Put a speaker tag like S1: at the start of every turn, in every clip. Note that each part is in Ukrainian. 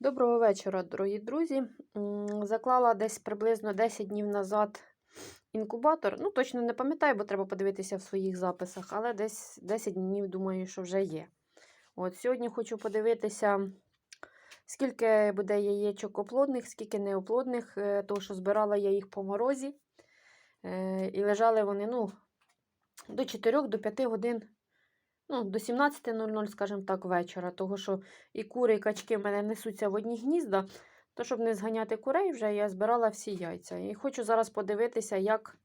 S1: Доброго вечора, дорогі друзі. Заклала десь приблизно 10 днів назад інкубатор. Ну, точно не пам'ятаю, бо треба подивитися в своїх записах, але десь 10 днів, думаю, що вже є. От Сьогодні хочу подивитися, скільки буде яєчок оплодних, скільки неоплодних, е, тому що збирала я їх по морозі. Е, І лежали вони ну, до 4 до 5 годин. Ну, до 17.00, скажімо так, вечора, того що і кури, і качки в мене несуться в одні гнізда, то щоб не зганяти курей, вже я збирала всі яйця. І хочу зараз подивитися, як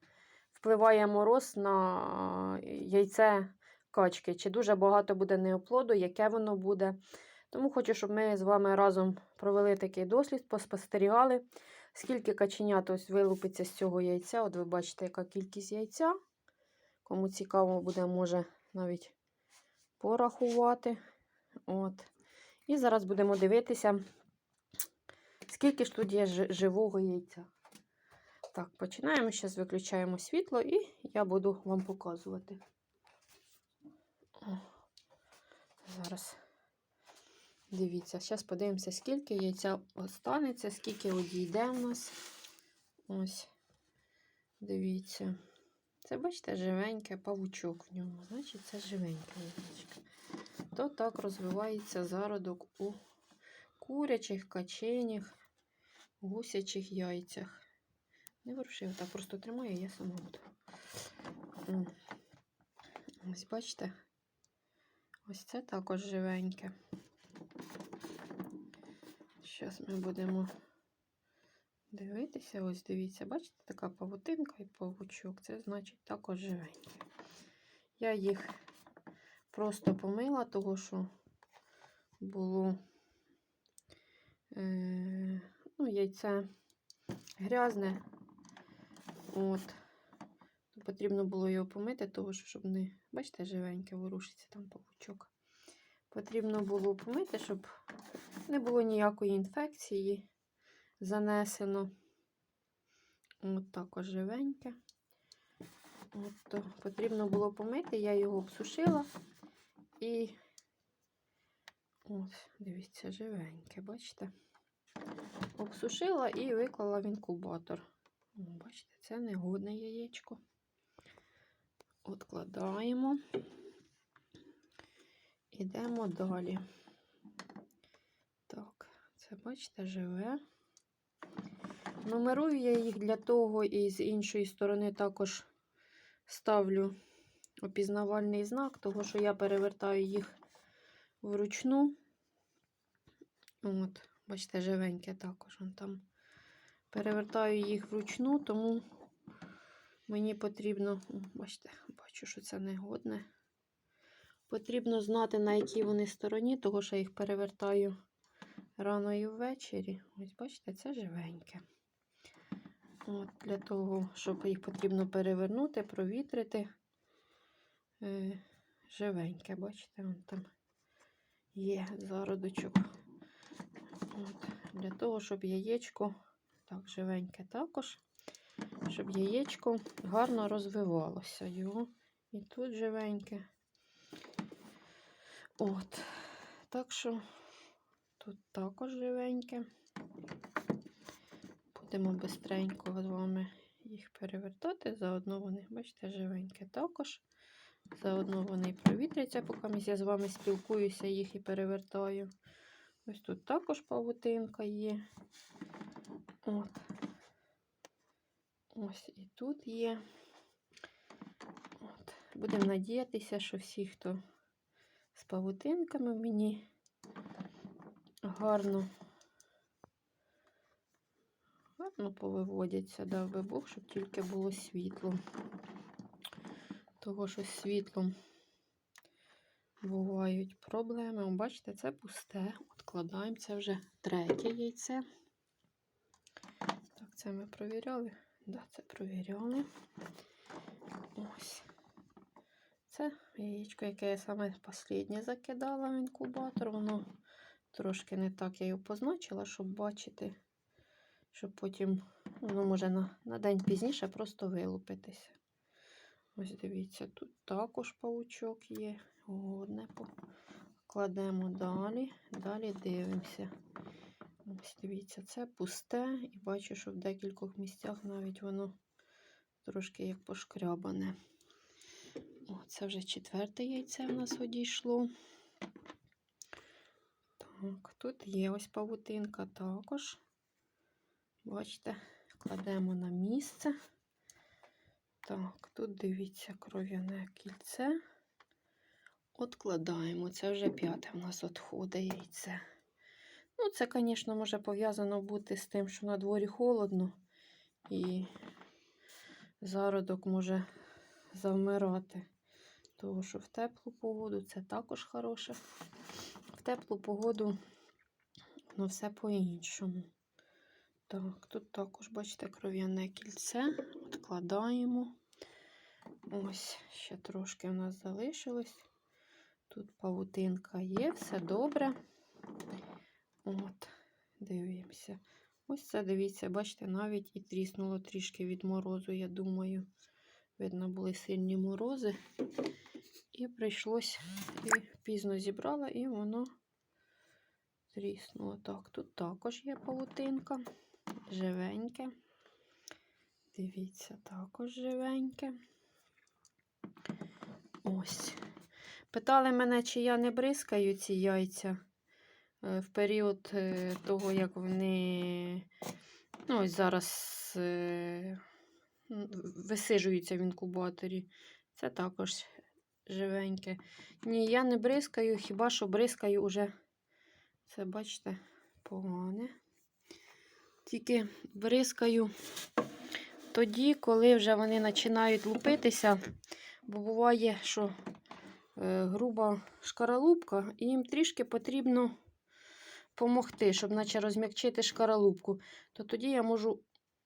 S1: впливає мороз на яйце качки. Чи дуже багато буде неоплоду, яке воно буде. Тому хочу, щоб ми з вами разом провели такий дослід, поспостерігали, скільки каченят ось вилупиться з цього яйця. От ви бачите, яка кількість яйця. Кому цікаво буде, може навіть порахувати. От. І зараз будемо дивитися, скільки ж тут є живого яйця. Так, починаємо. Зараз виключаємо світло і я буду вам показувати. Зараз дивіться, зараз подивимося, скільки яйця останеться, скільки одійде в нас. Ось, дивіться. Це, бачите, живеньке павучок в ньому. Значить, це живеньке яєчко. То так розвивається зародок у курячих, каченях, гусячих яйцях. Не ворушив, так просто тримаю, я сама буду. Ось бачите? Ось це також живеньке. Зараз ми будемо дивитися. Ось дивіться, бачите, така павутинка і павучок. Це значить також живеньке. Я їх просто помила, того що було е, ну, яйце грязне. От. Потрібно було його помити, того що, щоб не, бачите, живеньке ворушиться там павучок. Потрібно було помити, щоб не було ніякої інфекції занесено. От також живеньке. От, то потрібно було помити, я його обсушила і от, дивіться, живеньке, бачите? Обсушила і виклала в інкубатор. Бачите, це негодне яєчко. Откладаємо. Ідемо далі. Так, це, бачите, живе. Нумерую я їх для того, і з іншої сторони також ставлю опізнавальний знак, того що я перевертаю їх вручну. От, бачите, живеньке також он там. Перевертаю їх вручну, тому мені потрібно, бачите, бачу, що це негодне. Потрібно знати, на якій вони стороні, того що я їх перевертаю рано і ввечері. Ось, бачите, це живеньке. От, Для того, щоб їх потрібно перевернути, провітрити. Е, живеньке, бачите, вон там є зародочок. От, Для того, щоб яєчко, так, живеньке також, щоб яєчко гарно розвивалося його. І тут живеньке. От. Так що тут також живеньке. Будемо бистренько з вами їх перевертати. Заодно вони, бачите, живеньке також. Заодно вони провітряться, поки я з вами спілкуюся, їх і перевертаю. Ось тут також павутинка є. От. Ось і тут є. Будемо надіятися, що всі, хто з павутинками мені гарно гарно повиводяться, дав би Бог, щоб тільки було світло. Того, що з світлом бувають проблеми. Бачите, це пусте. Откладаємо. Це вже третє яйце. Так, це ми провіряли. Да, це провіряли. Ось. Це яєчко, яке я саме останнє закидала в інкубатор. Воно трошки не так я його позначила, щоб бачити, щоб потім воно може на, на день пізніше просто вилупитися. Ось дивіться, тут також паучок є. Одне кладемо далі, далі дивимося. Ось дивіться, це пусте, і бачу, що в декількох місцях навіть воно трошки як пошкрябане. О, це вже четверте яйце в нас одійшло. Так, тут є ось павутинка також. Бачите, кладемо на місце. Так, тут дивіться кров'яне кільце. Откладаємо. Це вже п'яте в нас відходить яйце. Ну, це, звісно, може пов'язано бути з тим, що на дворі холодно і зародок може завмирати. Тому що в теплу погоду це також хороше. Теплу погоду воно все по-іншому. Так, тут також, бачите, кров'яне кільце. Откладаємо. Ось, ще трошки у нас залишилось. Тут павутинка є, все добре. От, дивимося. Ось це, дивіться, бачите, навіть і тріснуло трішки від морозу, я думаю. Видно, були сильні морози. І прийшлось, і пізно зібрала, і воно тріснуло. Так, тут також є павутинка. Живеньке. Дивіться, також живеньке. Ось. Питали мене, чи я не бризкаю ці яйця е, в період е, того, як вони ну, ось зараз е, м, висиджуються в інкубаторі. Це також живеньке. Ні, я не бризкаю, хіба що бризкаю уже, це бачите, погане. Тільки бризкаю тоді, коли вже вони починають лупитися, бо буває, що е, груба шкаралупка, і їм трішки потрібно помогти, щоб наче розм'якчити шкаралупку. То тоді я можу,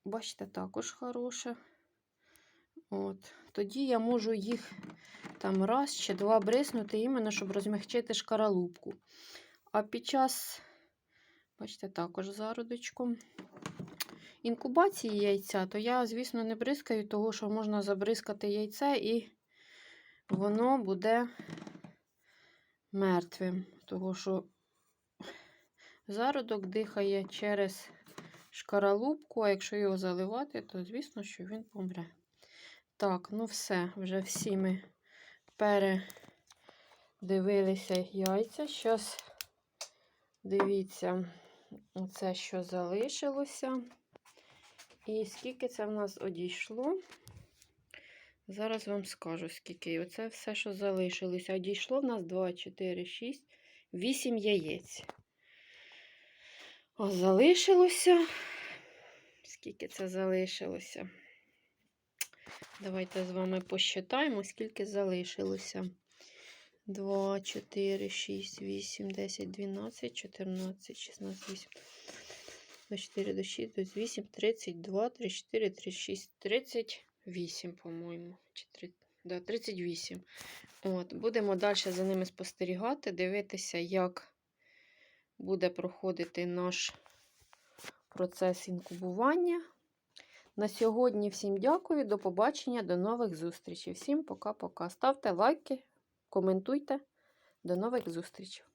S1: бачите, також хороше. От. Тоді я можу їх там раз чи два бриснути, іменно, щоб розмягчити шкаралупку. А під час, бачите, також зародочком інкубації яйця, то я, звісно, не бризкаю, того що можна забризкати яйце і воно буде мертвим. Того що зародок дихає через шкаралупку, а якщо його заливати, то звісно, що він помре. Так, ну все, вже всі ми передивилися яйця. Зараз дивіться, оце що залишилося. І скільки це в нас одійшло. Зараз вам скажу, скільки. Оце все, що залишилося. Одійшло в нас 2, 4, 6, 8 яєць. О, залишилося. Скільки це залишилося? Давайте з вами посчитаємо, скільки залишилося. 2, 4, 6, 8, 10, 12, 14, 16, 8, 24, 26, 28, 32, 34, 36, 38, по-моєму. Да, 38. От, будемо далі за ними спостерігати, дивитися, як буде проходити наш процес інкубування. На сьогодні всім дякую, до побачення, до нових зустрічей. Всім пока-пока. Ставте лайки, коментуйте. До нових зустрічей.